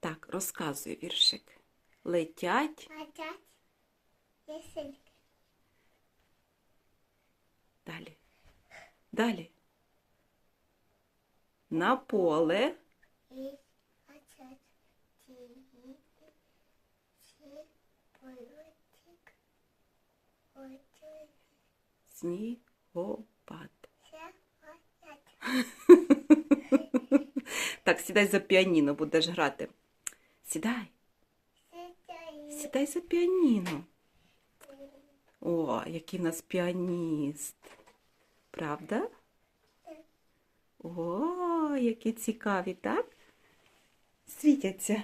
Так, розказуй віршик. Летять Летять лисички. далі. Далі. На поле І снігопад. Так, сідай за піаніно, будеш грати. Сідай, Сідай, за піаніно. О, який в нас піаніст. Правда? О, які цікаві, так? Світяться.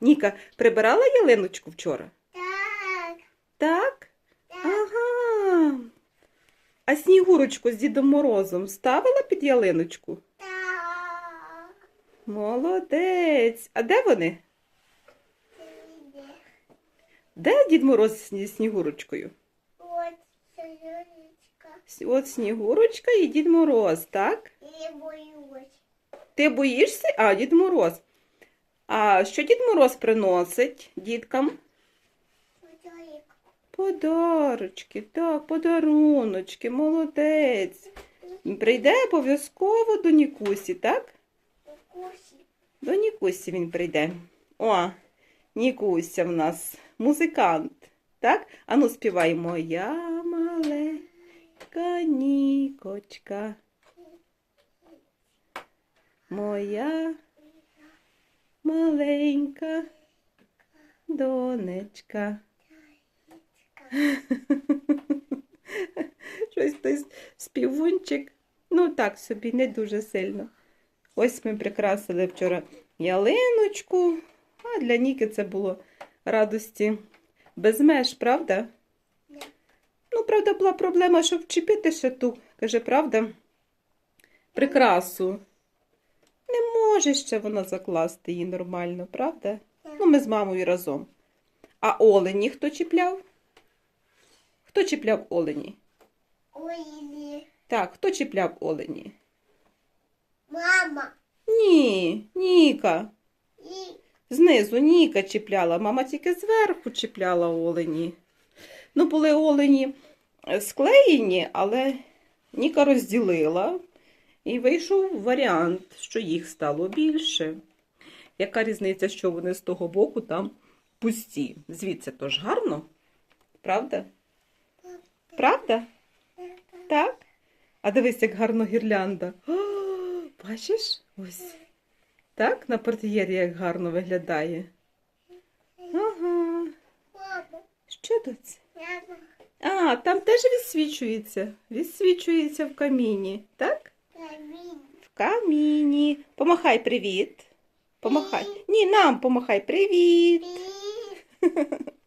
Ніка, прибирала ялиночку вчора? Так, Так? так, Ага. А снігурочку з Дідом Морозом ставила під ялиночку? так. Молодець. А де вони? Де Дід Мороз зі Снігурочкою? От сонечка. С- От Снігурочка і Дід Мороз, так? І боюсь. Ти боїшся? А, Дід Мороз. А що Дід Мороз приносить діткам? Подарочки, так, подаруночки, молодець. Прийде обов'язково до Нікусі, так? До Нікусі він прийде. О, Нікуся в нас музикант. Так? Ану співай моя маленька нікочка. Моя маленька донечка. Щось той співунчик. Ну так собі, не дуже сильно. Ось ми прикрасили вчора ялиночку, а для Ніки це було радості без меж, правда? Да. Ну, правда, була проблема, щоб вчепити ще ту, каже, правда, прикрасу. Не може ще вона закласти її нормально, правда? Да. Ну, ми з мамою разом. А олені хто чіпляв? Хто чіпляв олені? Ой, ні. Так, хто чіпляв олені? Мама. Ні, Ніка. Знизу Ніка чіпляла, мама тільки зверху чіпляла олені. Ну, були олені склеєні, але Ніка розділила і вийшов варіант, що їх стало більше. Яка різниця, що вони з того боку там пусті? Звідси то ж гарно, правда? Правда? Так? А дивись, як гарно гірлянда. О, бачиш? Ось. Так, на портьєрі як гарно виглядає. Ага. Що тут? А, там теж відсвічується. Відсвічується в каміні, так? В каміні. Помахай привіт. Помахай. Ні, нам помахай привіт.